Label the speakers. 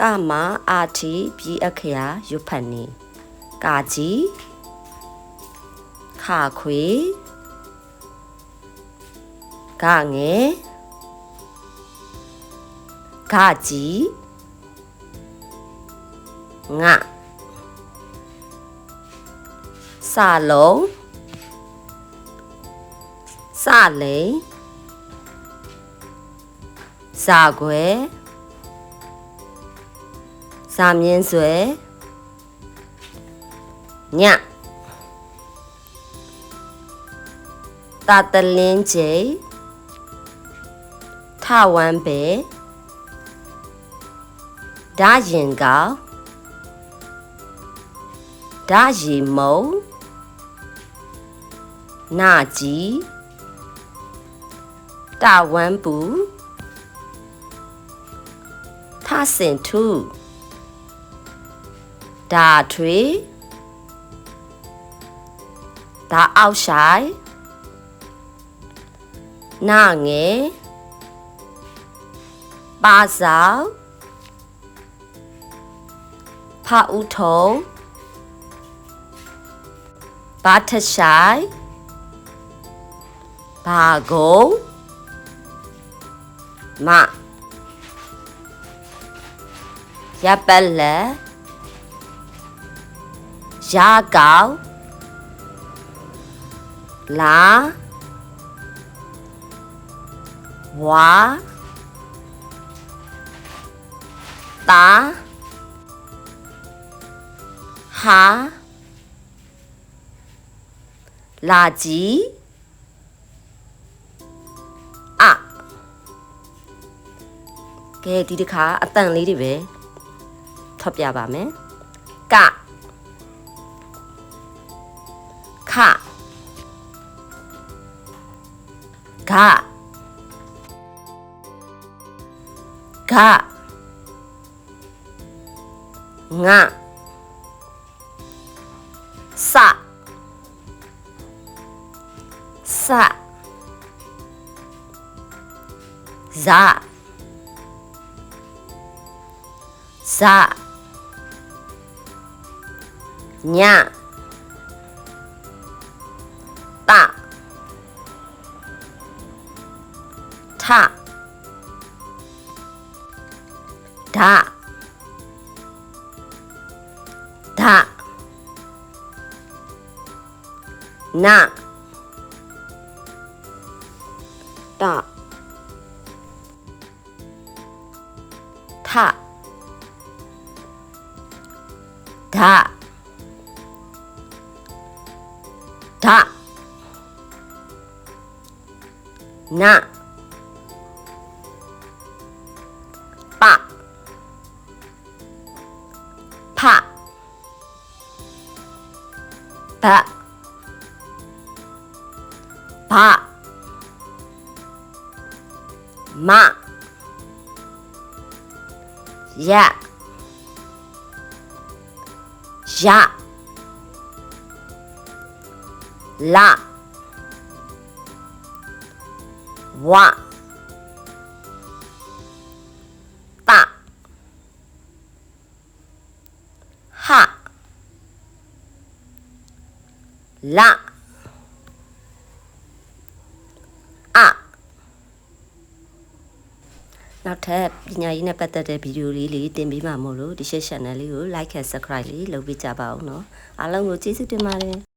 Speaker 1: ကမအာတီပြီးအခရာရွတ်ဖတ်နေကာကြီးခါခွေကငယ်ကကြီးငါစာလုံးစလိန်ဇာခွဲ ဇာမြင်းဆွဲညတာတလင်းကျိထဝမ်းပဲဓာရင်ကောက်ဓာရီမုံနာကြီးတာဝမ်းပူထဆင်ထု ဒါထွေဒါအောက်ဆိုင်နာငယ်ပါဆောင်ဖာဦးထုံဘာထဆိုင်ဘာကုံမရပ်ပလက် Jagau La Wa Ta Ha 라지 아 게, 디리 가, 아따는 리리 왜? 텁야 밤에. 까. 卡。卡。卡。啊萨萨萨萨娘。たたたなたたたたな。 ปะผะปะปะมะยะยะละวะ လအနောက်ထပ်ပညာရေးနဲ့ပတ်သက်တဲ့ဗီဒီယိုလေးလေးတင်ပေးမှာမို့လို့ဒီရှက် channel လေးကို like and subscribe လေးလုပ်ပေးကြပါဦးเนาะအားလုံးကိုကျေးဇူးတင်ပါတယ်